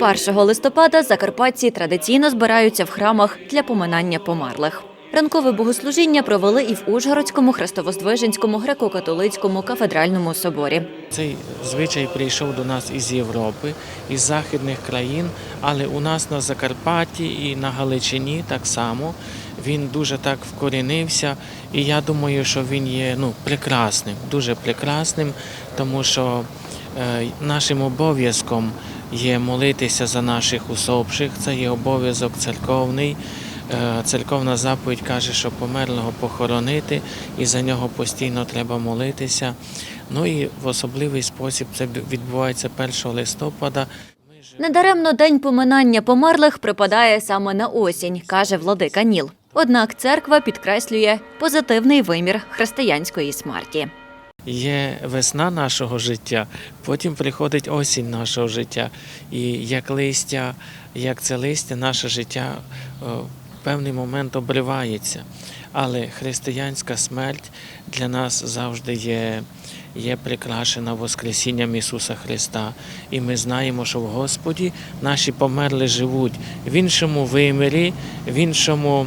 1 листопада закарпатці традиційно збираються в храмах для поминання померлих. Ранкове богослужіння провели і в Ужгородському Христовоздвиженському греко-католицькому кафедральному соборі. Цей звичай прийшов до нас із Європи, із західних країн, але у нас на Закарпатті і на Галичині так само він дуже так вкорінився. І я думаю, що він є ну, прекрасним, дуже прекрасним, тому що е, нашим обов'язком є молитися за наших усопших. Це є обов'язок церковний. Е, Церковна заповідь каже, що померлого похоронити, і за нього постійно треба молитися. Ну і в особливий спосіб це відбувається 1 листопада. Недаремно день поминання померлих припадає саме на осінь, каже владика Ніл. Однак церква підкреслює позитивний вимір християнської смерті. Є весна нашого життя, потім приходить осінь нашого життя. І як листя, як це листя, наше життя е, в певний момент обривається. Але християнська смерть для нас завжди є, є прикрашена Воскресінням Ісуса Христа. І ми знаємо, що в Господі наші померли живуть в іншому вимірі, в іншому,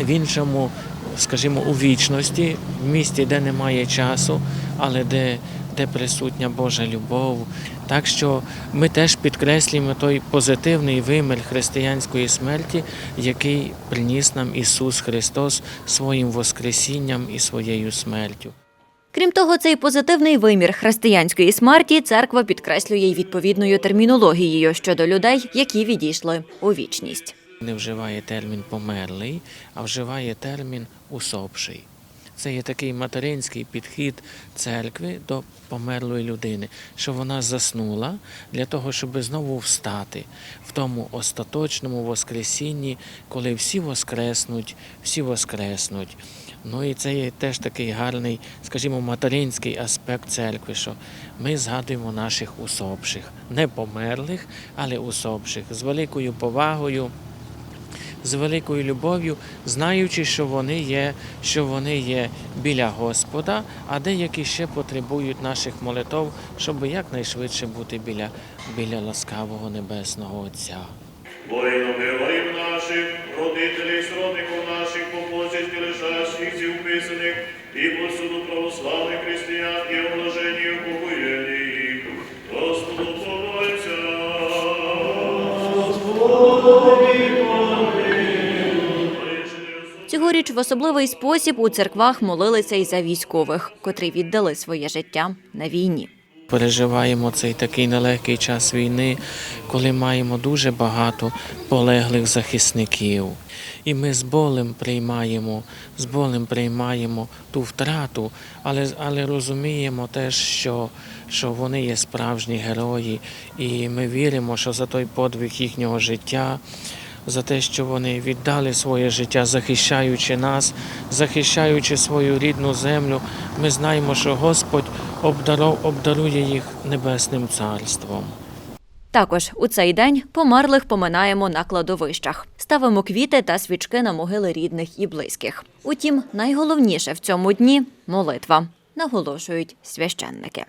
в іншому скажімо, у вічності, в місті, де немає часу, але де, де присутня Божа любов. Так що ми теж підкреслюємо той позитивний вимір християнської смерті, який приніс нам Ісус Христос своїм Воскресінням і своєю смертю. Крім того, цей позитивний вимір християнської смерті церква підкреслює й відповідною термінологією щодо людей, які відійшли у вічність. Не вживає термін померлий, а вживає термін усопший. Це є такий материнський підхід церкви до померлої людини, що вона заснула для того, щоб знову встати в тому остаточному воскресінні, коли всі воскреснуть, всі воскреснуть. Ну і це є теж такий гарний, скажімо, материнський аспект церкви, що ми згадуємо наших усопших, не померлих, але усопших з великою повагою з великою любов'ю, знаючи, що вони є, що вони є біля Господа, а деякі ще потребують наших молитов, щоб якнайшвидше бути біля, біля ласкавого небесного Отця. Воїнам героїв наших, родителів, сродників наших, по почесті лежащих і вписаних, і по суду православних християн, і обложенні упокоєнних. Господу помолиться. Цьогоріч в особливий спосіб у церквах молилися й за військових, котрі віддали своє життя на війні. Переживаємо цей такий нелегкий час війни, коли маємо дуже багато полеглих захисників. І ми з болем приймаємо, з болем приймаємо ту втрату, але, але розуміємо теж, що, що вони є справжні герої, і ми віримо, що за той подвиг їхнього життя. За те, що вони віддали своє життя, захищаючи нас, захищаючи свою рідну землю, ми знаємо, що Господь обдаров- обдарує їх небесним царством. Також у цей день померлих поминаємо на кладовищах, ставимо квіти та свічки на могили рідних і близьких. Утім, найголовніше в цьому дні молитва, наголошують священники.